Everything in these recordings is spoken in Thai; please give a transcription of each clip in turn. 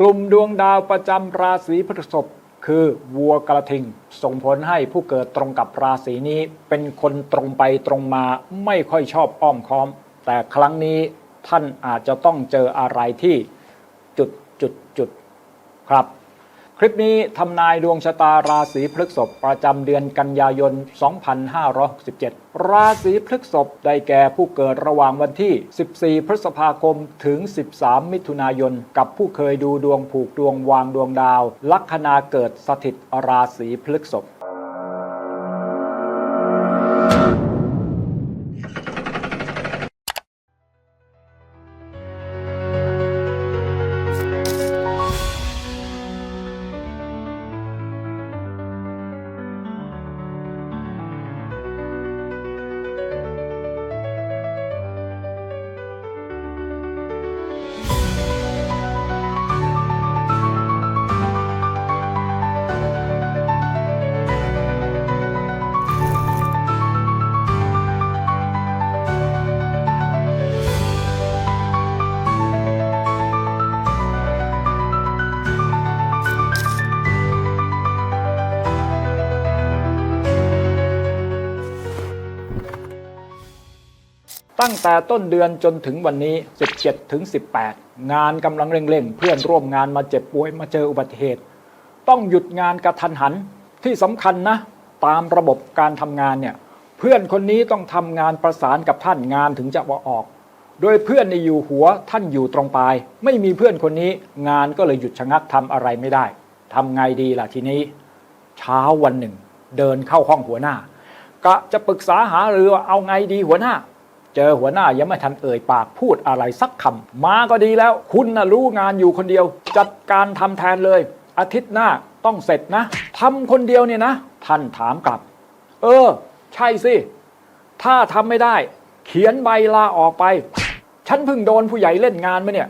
กลุ่มดวงดาวประจำราศีพฤษภคือวัวกระทิง ส่งผลให้ผู้เกิดตรงกับราศีนี้ เป็นคนตรงไปตรงมาไม่ค่อยชอบอ้อมค้อม แต่ครั้งนี้ท่านอาจจะต้องเจออะไรที่จุดจุดจุดครับ คลิปนี้ทำนายดวงชะตาราศีพฤษภประจำเดือนกันยายน 2567 ราศีพฤษภได้แก่ผู้เกิดระหว่างวันที่ 14 พฤษภาคมถึง 13 มิถุนายน กับผู้เคยดูดวงผูกดวงวางดวงดาว ลัคนาเกิดสถิตราศีพฤษภ ตั้งแต่ต้นเดือนจนถึงวันนี้ 17 ถึง 18 งานกำลังเร่งๆ เพื่อนร่วมงานมาเจ็บป่วยมาเจออุบัติเหตุ ต้องหยุดงานกระทันหันที่สำคัญนะ ตามระบบการทำงานเนี่ยเพื่อนคนนี้ต้องทำงานประสานกับท่านงานถึงจะว่าออก โดยเพื่อนในอยู่หัวท่านอยู่ตรงปลาย ไม่มีเพื่อนคนนี้ งานก็เลยหยุดชะงักทำอะไรไม่ได้ทำไงดีล่ะทีนี้ เช้าวันหนึ่ง เดินเข้าห้องหัวหน้า กะจะปรึกษาหารือว่าเอาไงดีหัวหน้า เจอหัวหน้ายังไม่ทันเอ่ยปากพูดอะไรสักคำมาก็ดีแล้ว คุณน่ะรู้งานอยู่คนเดียว จัดการทำแทนเลย อาทิตย์หน้าต้องเสร็จนะทำคนเดียวเนี่ยนะ ท่านถามกลับ เออ ใช่สิ ถ้าทำไม่ได้ เขียนใบลาออกไป ฉันเพิ่งโดนผู้ใหญ่เล่นงานมาเนี่ย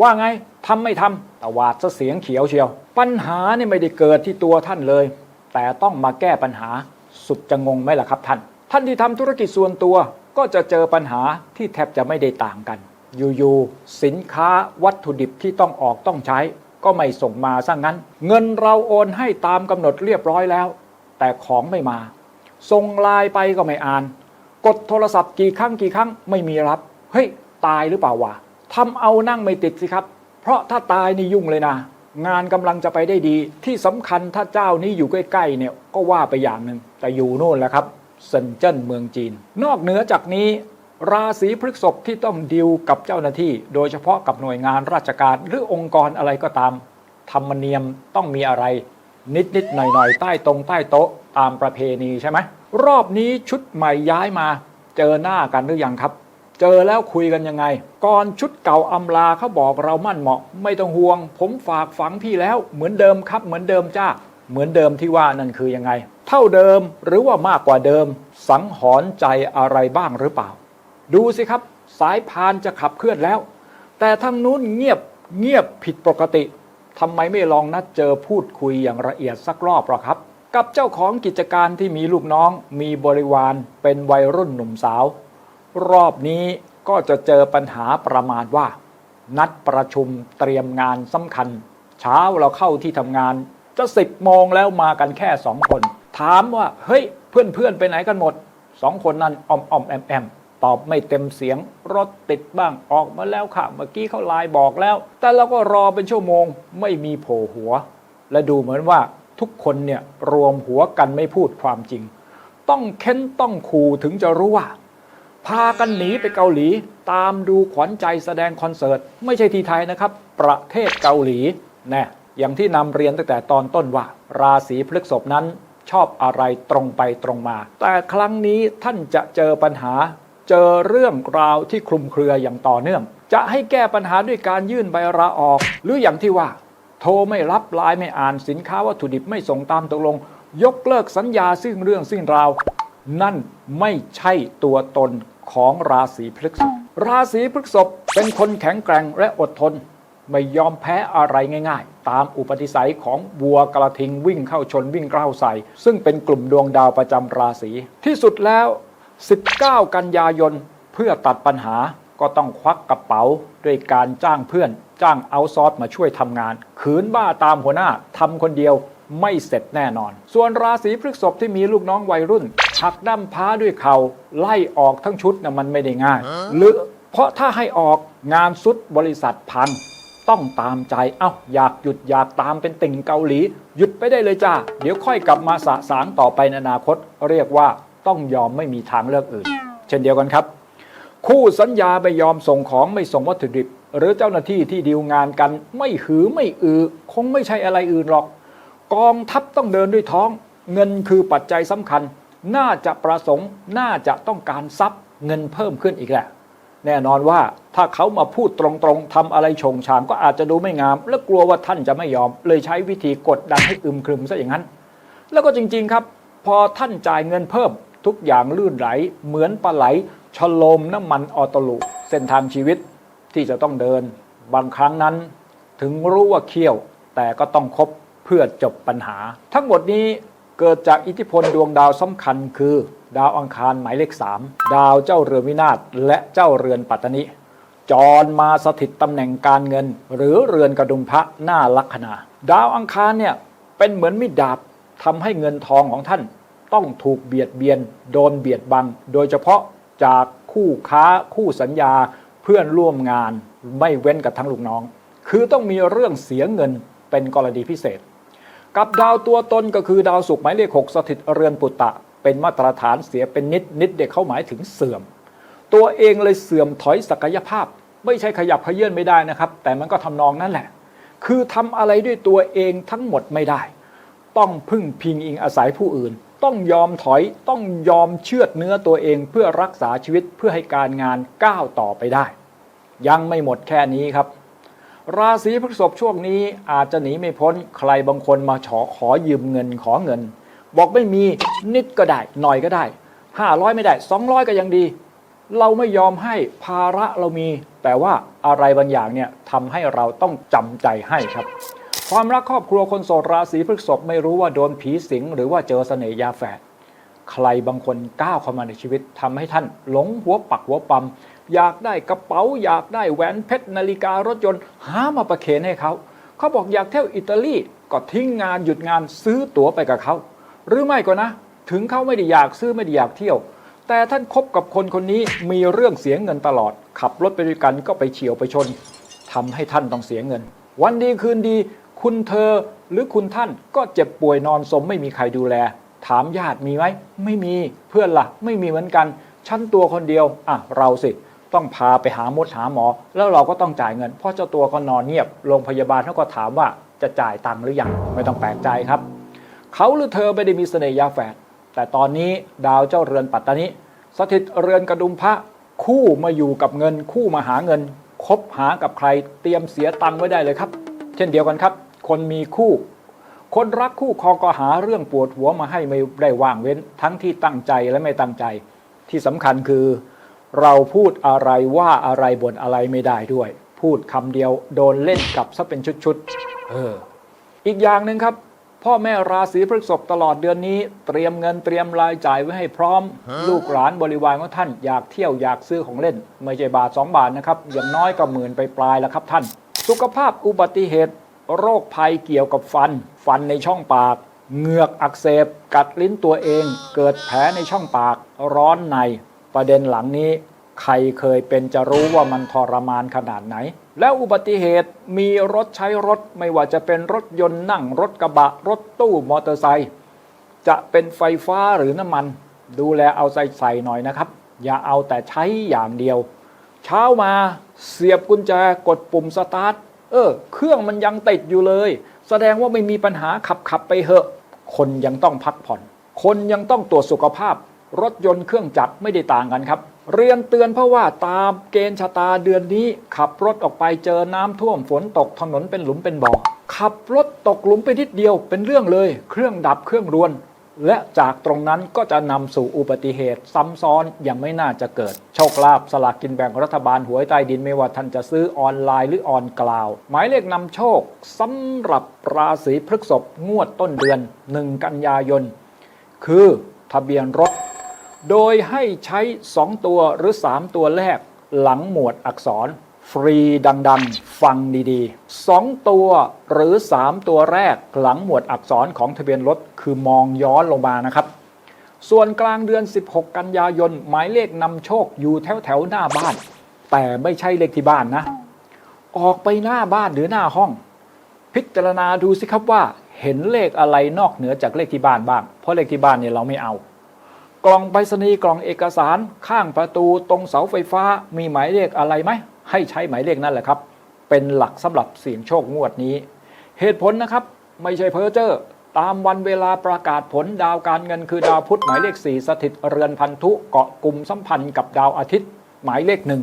ว่าไงทำไม่ทำตวาดซะเสียงเขียวเชียว ปัญหาเนี่ยไม่ได้เกิดที่ตัวท่านเลย แต่ต้องมาแก้ปัญหา สุดจะงงไหมล่ะครับท่าน ท่านที่ทำธุรกิจส่วนตัว ก็จะเจอปัญหาที่แทบจะไม่ได้ต่างกัน อยู่ๆสินค้าวัตถุดิบที่ต้องออกต้องใช้ ก็ไม่ส่งมาซะงั้น เงินเราโอนให้ตามกำหนดเรียบร้อยแล้ว แต่ของไม่มาส่งไลน์ไปก็ไม่อ่าน กดโทรศัพท์กี่ครั้งกี่ครั้งไม่มีรับ เฮ้ย ตายหรือเปล่าวะทำเอานั่งไม่ติดสิครับ เพราะถ้าตายนี่ยุ่งเลยนะงานกำลังจะไปได้ดีที่สำคัญถ้าเจ้านี้อยู่ใกล้ๆเนี่ยก็ว่าไปอย่างหนึ่งแต่อยู่โน่นแหละครับ เซินเจิ้นเมืองจีน นอกเหนือจากนี้ราศีพฤษภที่ต้องดิวกับเจ้าหน้าที่ โดยเฉพาะกับหน่วยงานราชการหรือองค์กรอะไรก็ตาม ธรรมเนียมต้องมีอะไร นิดนิดหน่อยหน่อยใต้ตรงใต้โต๊ะตามประเพณีใช่ไหมรอบนี้ชุดใหม่ย้ายมา เจอหน้ากันหรือยังครับ เจอแล้วคุยกันยังไง ก่อนชุดเก่าอำลาเขาบอกเรามั่นเหมาะ ไม่ต้องห่วง ผมฝากฝังพี่แล้วเหมือนเดิมครับ เหมือนเดิมจ้าเหมือนเดิมที่ว่านั่นคือยังไง เท่าเดิมหรือว่ามากกว่าเดิม สังหรณ์ใจอะไรบ้างหรือเปล่า ดูสิครับ สายพานจะขับเคลื่อนแล้ว แต่ทางนู้นเงียบเงียบผิดปกติทำไมไม่ลองนัดเจอพูดคุยอย่างละเอียดสักรอบหรอครับ กับเจ้าของกิจการที่มีลูกน้อง มีบริวารเป็นวัยรุ่นหนุ่มสาว รอบนี้ก็จะเจอปัญหาประมาณว่า นัดประชุมเตรียมงานสำคัญ เช้าเราเข้าที่ทำงานจะสิบโมงแล้วมากันแค่สองคน ถามว่าเฮ้ยเพื่อนเพื่อนๆไปไหนกันหมดสองคนนั้นออมออมแอมแอมตอบไม่เต็มเสียงรถติดบ้างออกมาแล้วค่ะ เมื่อกี้เขาไลน์บอกแล้ว แต่เราก็รอเป็นชั่วโมงไม่มีโผล่หัว และดูเหมือนว่าทุกคนเนี่ยรวมหัวกันไม่พูดความจริง ต้องเค้นต้องขู่ถึงจะรู้ว่า พากันหนีไปเกาหลี ตามดูขวัญใจแสดงคอนเสิร์ต ไม่ใช่ที่ไทยนะครับ ประเทศเกาหลีแน่อย่างที่นำเรียนตั้งแต่ตอนต้นว่า ราศีพฤษภนั้น ชอบอะไรตรงไปตรงมา แต่ครั้งนี้ท่านจะเจอปัญหา เจอเรื่องราวที่คลุมเครืออย่างต่อเนื่อง จะให้แก้ปัญหาด้วยการยื่นใบลาออก หรืออย่างที่ว่า โทรไม่รับไลน์ไม่อ่านสินค้าวัตถุดิบไม่ส่งตามตกลง ยกเลิกสัญญาซึ่งเรื่องซึ่งราว นั่นไม่ใช่ตัวตนของราศีพฤษภราศีพฤษภเป็นคนแข็งแกร่งและอดทน ไม่ยอมแพ้อะไรง่าย ๆ ตามอุปนิสัยของวัวกระทิงวิ่งเข้าชนวิ่งเข้าใส่ ซึ่งเป็นกลุ่มดวงดาวประจำราศี ที่สุดแล้ว 19 กันยายนเพื่อตัดปัญหาก็ต้องควักกระเป๋าด้วยการจ้างเพื่อน จ้างเอาซอร์สมาช่วยทำงาน ขืนบ้าตามหัวหน้าทำคนเดียวไม่เสร็จแน่นอน ส่วนราศีพฤษภที่มีลูกน้องวัยรุ่นหักดั้มพ้าด้วยเขาไล่ออกทั้งชุดนะมันไม่ได้ง่าย หรือเพราะถ้าให้ออกงานสุดบริษัทพัง ต้องตามใจ เอ้าอยากหยุดอยากตามเป็นติ่งเกาหลี หยุดไปได้เลยจ้า เดี๋ยวค่อยกลับมาสะสางต่อไปในอนาคต เรียกว่าต้องยอมไม่มีทางเลือกอื่น เช่นเดียวกันครับ คู่สัญญาไม่ยอมส่งของไม่ส่งวัตถุดิบ หรือเจ้าหน้าที่ที่ดีลงานกันไม่หือไม่อือ คงไม่ใช่อะไรอื่นหรอก กองทัพต้องเดินด้วยท้อง เงินคือปัจจัยสำคัญ น่าจะประสงค์น่าจะต้องการทรัพย์เงินเพิ่มขึ้นอีกแหละ แน่นอนว่าถ้าเขามาพูดตรงๆทำอะไรชงชางก็อาจจะดูไม่งาม และกลัวว่าท่านจะไม่ยอม เลยใช้วิธีกดดันให้อึมครึมซะอย่างนั้น แล้วก็จริงๆครับ พอท่านจ่ายเงินเพิ่ม ทุกอย่างลื่นไหล เหมือนปลาไหลฉโลมน้ำมันออตลุเส้นทางชีวิตที่จะต้องเดิน บางครั้งนั้น ถึงรู้ว่าเคี่ยว แต่ก็ต้องคบเพื่อจบปัญหา ทั้งหมดนี้เกิดจากอิทธิพลดวงดาวสำคัญคือ ดาวอังคารหมายเลข 3 ดาวเจ้าเรือนวินาศและเจ้าเรือนปัตตนิจรมาสถิตตำแหน่งการเงิน หรือเรือนกระดุมพระหน้าลัคนา ดาวอังคารเนี่ยเป็นเหมือนมิดดาบทำให้เงินทองของท่าน ต้องถูกเบียดเบียน โดนเบียดบัง โดยเฉพาะจากคู่ค้าคู่สัญญาเพื่อนร่วมงานไม่เว้นกับทั้งลูกน้อง คือต้องมีเรื่องเสียเงินเป็นกรณีพิเศษ กับดาวตัวตนก็คือดาวศุกร์หมายเลขหกสถิตเรือนปุตตะ เป็นมาตรฐานเสียเป็นนิดนิดเด็กเขาหมายถึงเสื่อม ตัวเองเลยเสื่อมถอยศักยภาพ ไม่ใช่ขยับเขยื่อนไม่ได้นะครับ แต่มันก็ทำนองนั่นแหละ คือทำอะไรด้วยตัวเองทั้งหมดไม่ได้ ต้องพึ่งพิงอิงอาศัยผู้อื่น ต้องยอมถอยต้องยอมเชือดเนื้อตัวเองเพื่อรักษาชีวิตเพื่อให้การงานก้าวต่อไปได้ ยังไม่หมดแค่นี้ครับราศีพฤษภช่วงนี้อาจจะหนีไม่พ้นใครบางคนมาขอขอยืมเงินขอเงิน บอกไม่มีนิดก็ได้ หน่อยก็ได้ 500 ไม่ได้ 200 ก็ยังดี เราไม่ยอมให้ภาระเรามี แต่ว่าอะไรบางอย่างเนี่ยทำให้เราต้องจำใจให้ครับ ความรักครอบครัวคนโสดราศีพฤษภไม่รู้ว่าโดนผีสิง หรือว่าเจอเสน่ห์ยาแฝดใครบางคนก้าวเข้ามาในชีวิตทำให้ท่านหลงหัวปักหัวปั๊มอยากได้กระเป๋า อยากได้แหวนเพชรนาฬิการถยนต์ หามาประเคนให้เขา เขาบอกอยากเที่ยวอิตาลีก็ทิ้งงานหยุดงานซื้อตั๋วไปกับเขา หรือไม่ก็นะ ถึงเขาไม่ได้อยากซื้อไม่ได้อยากเที่ยว แต่ท่านคบกับคนคนนี้มีเรื่องเสียเงินตลอด ขับรถไปด้วยกันก็ไปเฉียวไปชนทำให้ท่านต้องเสียเงิน วันดีคืนดี คุณเธอหรือคุณท่านก็เจ็บป่วยนอนสมไม่มีใครดูแล ถามญาติมีไหมไม่มีเพื่อนละ่ะ ไม่มีเหมือนกันฉันตัวคนเดียวอะเราสิต้องพาไปหาหมดหาหมอ แล้วเราก็ต้องจ่ายเงิน เพราะเจ้าตัวก็นอนเงียบโรงพยาบาลเขาก็ถามว่าจะจ่ายตังค์หรือยังไม่ต้องแปลกใจครับ เขาหรือเธอไม่ได้มีเสน่ห์ยาแฝดแต่ตอนนี้ดาวเจ้าเรือนปัตตานิสถิตเรือนกระดุมพระคู่มาอยู่กับเงิน คู่มาหาเงิน คบหากับใครเตรียมเสียตังค์ไว้ได้เลยครับ เช่นเดียวกันครับ คนมีคู่ คนรักคู่คองก็หาเรื่องปวดหัวมาให้ไม่ได้ว่างเว้น ทั้งที่ตั้งใจและไม่ตั้งใจ ที่สำคัญคือ เราพูดอะไรว่าอะไรบนอะไรไม่ได้ด้วย พูดคำเดียวโดนเล่นกลับซะเป็นชุดๆเอออีกอย่างหนึ่งครับ พ่อแม่ราศีพฤษภตลอดเดือนนี้ เตรียมเงินเตรียมรายจ่ายไว้ให้พร้อม ลูกหลานบริวารของท่านอยากเที่ยวอยากซื้อของเล่น ไม่ใช่บาทสองบาทนะครับอย่างน้อยก็หมื่นไปปลายแล้วครับท่าน สุขภาพอุบัติเหตุ โรคภัยเกี่ยวกับฟัน ฟันในช่องปากเหงือกอักเสบ กัดลิ้นตัวเอง เกิดแผลในช่องปาก ร้อนใน ประเด็นหลังนี้ ใครเคยเป็นจะรู้ว่ามันทรมานขนาดไหน แล้วอุบัติเหตุมีรถใช้รถไม่ว่าจะเป็นรถยนต์นั่งรถกระบะ รถตู้มอเตอร์ไซค์จะเป็นไฟฟ้าหรือน้ำมัน ดูแลเอาใจใส่หน่อยนะครับ อย่าเอาแต่ใช้อย่างเดียว เช้ามาเสียบกุญแจกดปุ่มสตาร์ทเออ เครื่องมันยังติดอยู่เลย แสดงว่าไม่มีปัญหาขับขับไปเหอะ คนยังต้องพักผ่อน คนยังต้องตรวจสุขภาพ รถยนต์เครื่องจักรไม่ได้ต่างกันครับ เรียนเตือนเพราะว่าตามเกณฑ์ชะตาเดือนนี้ ขับรถออกไปเจอน้ำท่วมฝนตกถนนเป็นหลุมเป็นบ่อขับรถตกหลุมไปนิดเดียวเป็นเรื่องเลย เครื่องดับเครื่องรวน และจากตรงนั้นก็จะนำสู่อุบัติเหตุซ้ำซ้อนยังไม่น่าจะเกิด โชคลาภสลากกินแบ่งรัฐบาลหวยใต้ดินไม่ว่าท่านจะซื้อออนไลน์หรือออนกล่าว หมายเลขนำโชคสำหรับราศีพฤษภงวดต้นเดือน 1 กันยายน คือทะเบียนรถ โดยให้ใช้ 2 ตัวหรือ 3 ตัวแรกหลังหมวดอักษร ฟรีดังๆ ฟังดีๆ 2 ตัวหรือ 3 ตัวแรกหลังหมวดอักษรของทะเบียนรถคือมองย้อนลงมานะครับ ส่วนกลางเดือน 16 กันยายน หมายเลขนำโชคอยู่แถวแถวๆหน้าบ้าน แต่ไม่ใช่เลขที่บ้านนะ ออกไปหน้าบ้านหรือหน้าห้อง พิจารณาดูสิครับว่าเห็นเลขอะไรนอกเหนือจากเลขที่บ้านบ้าง เพราะเลขที่บ้านเนี่ยเราไม่เอา ล่องไปรษณีย์กล่องเอกสารข้างประตูตรงเสาไฟฟ้ามีหมายเลขอะไรไหม ให้ใช้หมายเลขนั่นแหละครับ เป็นหลักสำหรับเสี่ยงโชคงวดนี้ เหตุผลนะครับ ไม่ใช่เพ้อเจ้อตามวันเวลาประกาศผลดาวการเงินคือดาวพุธหมายเลข 4 สถิตเรือนพันธุเกาะกลุ่มสัมพันธ์กับดาวอาทิตย์ หมายเลขหนึ่ง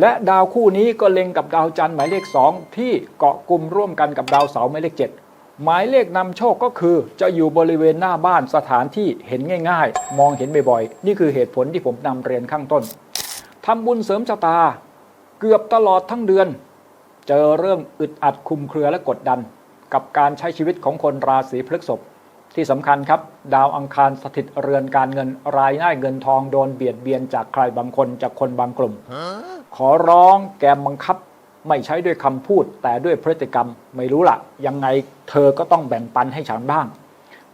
และดาวคู่นี้ก็เล็งกับดาวจันทร์หมายเลข 2 ที่เกาะกลุ่มร่วมกันกับดาวเสาร์หมายเลข 7 หมายเลขนำโชคก็คือจะอยู่บริเวณหน้าบ้านสถานที่เห็นง่าย ๆ มองเห็นบ่อยๆ นี่คือเหตุผลที่ผมนำเรียนข้างต้นทำบุญเสริมชะตา เกือบตลอดทั้งเดือน เจอเรื่องอึดอัดคลุมเครือและกดดัน กับการใช้ชีวิตของคนราศีพฤษภที่สำคัญครับ ดาวอังคารสถิตเรือนการเงินรายได้เงินทองโดนเบียดเบียนจากใครบางคนจากคนบางกลุ่ม ขอร้องแกมบังคับ ไม่ใช้ด้วยคำพูดแต่ด้วยพฤติกรรมไม่รู้ละยังไงเธอก็ต้องแบ่งปันให้ฉันบ้าง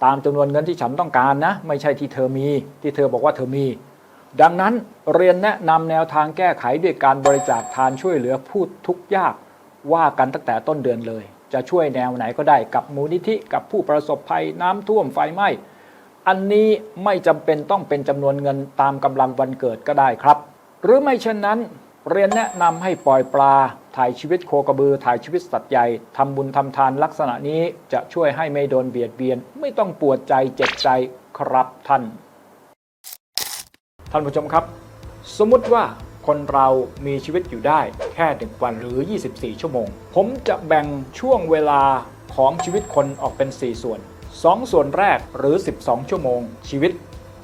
ตามจำนวนเงินที่ฉันต้องการนะ ไม่ใช่ที่เธอมี ที่เธอบอกว่าเธอมี ดังนั้นเรียนแนะนำแนวทางแก้ไขด้วยการบริจาคทานช่วยเหลือผู้ทุกข์ยาก ว่ากันตั้งแต่ต้นเดือนเลย จะช่วยแนวไหนก็ได้กับมูลนิธิกับผู้ประสบภัยน้ำท่วมไฟไหม้อันนี้ไม่จำเป็นต้องเป็นจำนวนเงินตามกำลังวันเกิดก็ได้ครับ หรือไม่เช่นนั้น เรียนแนะนำให้ปล่อยปลา ถ่ายชีวิตโคกระบือ ถ่ายชีวิตสัตว์ใหญ่ทำบุญทำทานลักษณะนี้จะช่วยให้ไม่โดนเบียดเบียน ไม่ต้องปวดใจเจ็บใจครับท่าน ท่านผู้ชมครับ สมมุติว่าคนเรามีชีวิตอยู่ได้แค่หนึ่งวันหรือ 24 ชั่วโมง ผมจะแบ่งช่วงเวลาของชีวิตคนออกเป็น 4 ส่วน 2 ส่วนแรกหรือ 12 ชั่วโมง ชีวิต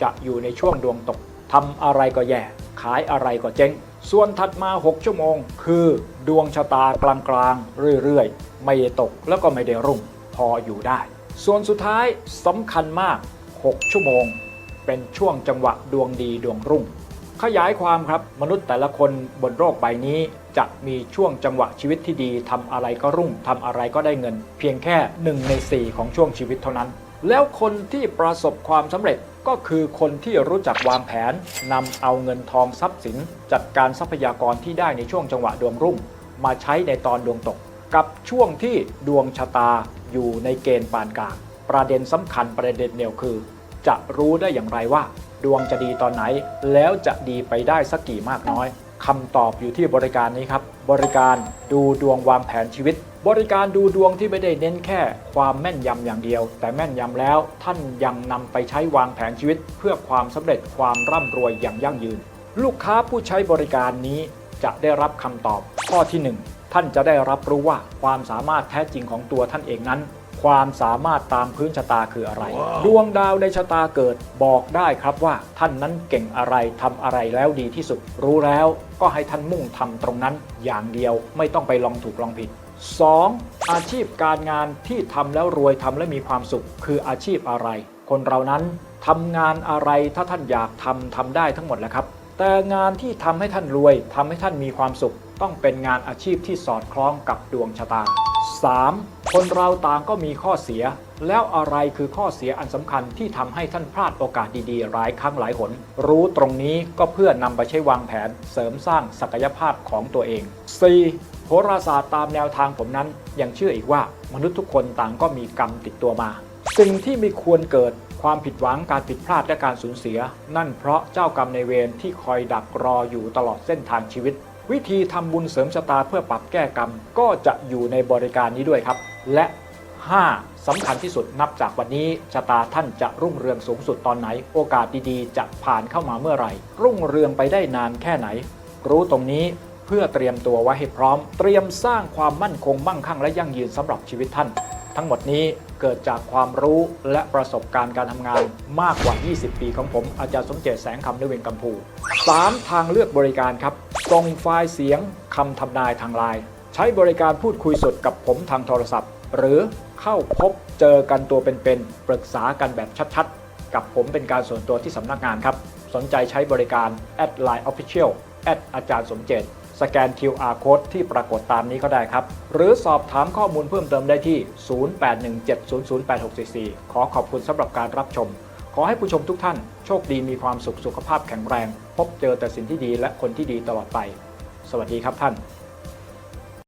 จะอยู่ในช่วงดวงตกทำอะไรก็แย่ ขายอะไรก็เจ๊ง ส่วนถัดมา 6 ชั่วโมง คือดวงชะตากลางๆเรื่อยๆ ไม่ตกแล้วก็ไม่ได้รุ่งพออยู่ได้ ส่วนสุดท้ายสำคัญมาก 6 ชั่วโมง เป็นช่วงจังหวะดวงดีดวงรุ่ง ขยายความครับมนุษย์แต่ละคนบนโลกใบนี้ จะมีช่วงจังหวะชีวิตที่ดีทำอะไรก็รุ่งทำอะไรก็ได้เงิน เพียงแค่หนึ่งในสี่ของช่วงชีวิตเท่านั้น แล้วคนที่ประสบความสำเร็จก็คือคนที่รู้จักวางแผนนำเอาเงินทองทรัพย์สิน จัดการทรัพยากรที่ได้ในช่วงจังหวะดวงรุ่ง มาใช้ในตอนดวงตก กับช่วงที่ดวงชะตาอยู่ในเกณฑ์ปานกลาง ประเด็นสำคัญประเด็นเดียวคือ จะรู้ได้อย่างไรว่า ดวงจะดีตอนไหน แล้วจะดีไปได้สักกี่มากน้อย คำตอบอยู่ที่บริการนี้ครับ บริการดูดวงวางแผนชีวิต บริการดูดวงที่ไม่ได้เน้นแค่ความแม่นยำอย่างเดียว แต่แม่นยำแล้วท่านยังนำไปใช้วางแผนชีวิต เพื่อความสำเร็จความร่ำรวยอย่างยั่งยืน ลูกค้าผู้ใช้บริการนี้จะได้รับคำตอบข้อที่หนึ่งท่านจะได้รับรู้ว่าความสามารถแท้จริงของตัวท่านเองนั้น ความสามารถตามพื้นชะตาคืออะไร ดวงดาวในชะตาเกิดบอกได้ครับว่าท่านนั้นเก่งอะไรทำอะไรแล้วดีที่สุด รู้แล้วก็ให้ท่านมุ่งทำตรงนั้นอย่างเดียวไม่ต้องไปลองถูกลองผิด 2. อาชีพการงานที่ทำแล้วรวยทำและมีความสุข คืออาชีพอะไร คนเรานั้นทำงานอะไรถ้าท่านอยากทำทำได้ทั้งหมดแหละครับ แต่งานที่ทำให้ท่านรวยทำให้ท่านมีความสุข ต้องเป็นงานอาชีพที่สอดคล้องกับดวงชะตา 3. คนเราต่างก็มีข้อเสีย แล้วอะไรคือข้อเสียอันสำคัญที่ทำให้ท่านพลาดโอกาสดีๆ หลายครั้งหลายหน รู้ตรงนี้ก็เพื่อนำไปใช้วางแผน เสริมสร้างศักยภาพของตัวเอง 4. โหราศาสตร์ตามแนวทางผมนั้น ยังเชื่ออีกว่ามนุษย์ทุกคนต่างก็มีกรรมติดตัวมา สิ่งที่ไม่ควรเกิดความผิดหวังการผิดพลาดและการสูญเสีย นั่นเพราะเจ้ากรรมในเวรที่คอยดักรออยู่ตลอดเส้นทางชีวิต วิธีทำบุญเสริมชะตาเพื่อปรับแก้กรรมก็จะอยู่ในบริการนี้ด้วยครับ และ 5. สำคัญที่สุดนับจากวันนี้ชะตาท่านจะรุ่งเรืองสูงสุดตอนไหน โอกาสดีๆ จะผ่านเข้ามาเมื่อไหร่ รุ่งเรืองไปได้นานแค่ไหน รู้ตรงนี้เพื่อเตรียมตัวไว้ให้พร้อม เตรียมสร้างความมั่นคงมั่งคั่งและยั่งยืนสำหรับชีวิตท่าน ทั้งหมดนี้ เกิดจากความรู้และประสบการณ์การทำงานมากกว่า 20 ปีของผม อาจารย์สมเจตแสงคำนเวงกัมพู 3. ทางเลือกบริการครับส่งไฟล์เสียงคำทำนายทางไลน์ใช้บริการพูดคุยสดกับผมทางโทรศัพท์ หรือเข้าพบเจอกันตัวเป็นๆปรึกษากันแบบชัดๆ กับผมเป็นการส่วนตัวที่สำนักงานครับ สนใจใช้บริการแอดไลน์ Official แอดอาจารย์สมเจต สแกน QR Code ที่ปรากฏตามนี้ก็ได้ครับ หรือสอบถามข้อมูลเพิ่มเติมได้ที่ 0817008644 ขอขอบคุณสำหรับการรับชม ขอให้ผู้ชมทุกท่านโชคดีมีความสุขสุขภาพแข็งแรง พบเจอแต่สิ่งที่ดีและคนที่ดีตลอดไป สวัสดีครับท่าน